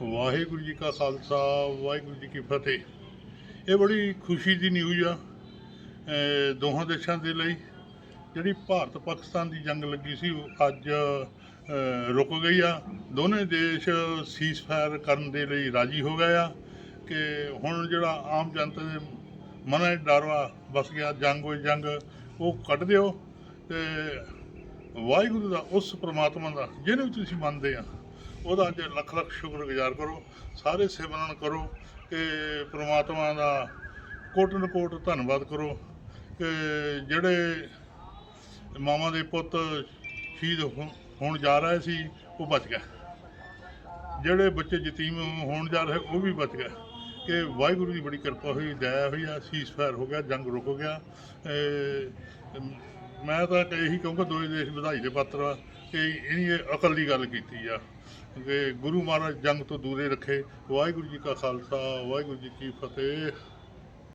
ਵਾਹਿਗੁਰੂ ਜੀ ਕਾ ਖਾਲਸਾ, ਵਾਹਿਗੁਰੂ ਜੀ ਕੀ ਫਤਿਹ। ਇਹ ਬੜੀ ਖੁਸ਼ੀ ਦੀ ਨਿਊਜ਼ ਆ ਦੋਹਾਂ ਦੇਸ਼ਾਂ ਦੇ ਲਈ। ਜਿਹੜੀ ਭਾਰਤ ਪਾਕਿਸਤਾਨ ਦੀ ਜੰਗ ਲੱਗੀ ਸੀ, ਉਹ ਅੱਜ ਰੁਕ ਗਈ ਆ। ਦੋਨੇ ਦੇਸ਼ ਸੀਜ਼ਫਾਇਰ ਕਰਨ ਦੇ ਲਈ ਰਾਜੀ ਹੋ ਗਏ ਆ ਕਿ ਹੁਣ ਜਿਹੜਾ ਆਮ ਜਨਤਾ ਦੇ ਮਨਾਂ 'ਚ ਡਰ ਬਸ ਗਿਆ, ਜੰਗ ਹੋਈ ਜੰਗ, ਉਹ ਕੱਢ ਦਿਓ। ਤੇ ਵਾਹਿਗੁਰੂ ਦਾ, ਉਸ ਪ੍ਰਮਾਤਮਾ ਦਾ, ਜਿਹਨੂੰ ਵੀ ਤੁਸੀਂ ਮੰਨਦੇ ਆ ਉਹਦਾ ਅੱਜ ਲੱਖ ਲੱਖ ਸ਼ੁਕਰਗੁਜ਼ਾਰ ਕਰੋ, ਸਾਰੇ ਸਿਮਰਨ ਕਰੋ ਕਿ ਪ੍ਰਮਾਤਮਾ ਦਾ ਕੋਟਨ ਕੋਟ ਧੰਨਵਾਦ ਕਰੋ ਕਿ ਜਿਹੜੇ ਮਾਵਾਂ ਦੇ ਪੁੱਤ ਸ਼ਹੀਦ ਹੋ- ਹੋਣ ਜਾ ਰਹੇ ਸੀ, ਉਹ ਬਚ ਗਏ। ਜਿਹੜੇ ਬੱਚੇ ਯਤੀਮ ਹੋਣ ਜਾ ਰਹੇ, ਉਹ ਵੀ ਬਚ ਗਏ। ਕਿ ਵਾਹਿਗੁਰੂ ਦੀ ਬੜੀ ਕਿਰਪਾ ਹੋਈ, ਦਇਆ ਹੋਈ ਆ ਸੀਜ਼ਫਾਇਰ ਹੋ ਗਿਆ, ਜੰਗ ਰੁਕ ਗਿਆ। ਮੈਂ ਤਾਂ ਇਹੀ ਕਹੂੰਗਾ ਦੋਵੇਂ ਦੇਸ਼ ਵਧਾਈ ਦੇ ਪਾਤਰ ਆ। ਕਿ ਇਹਨੀ ਅਕਲ ਦੀ ਗੱਲ ਕੀਤੀ ਆ ਕਿ ਗੁਰੂ ਮਹਾਰਾਜ ਜੰਗ ਤੋਂ ਦੂਰੇ ਰੱਖੇ। ਵਾਹਿਗੁਰੂ ਜੀ ਕਾ ਖਾਲਸਾ, ਵਾਹਿਗੁਰੂ ਜੀ ਕੀ ਫਤਿਹ।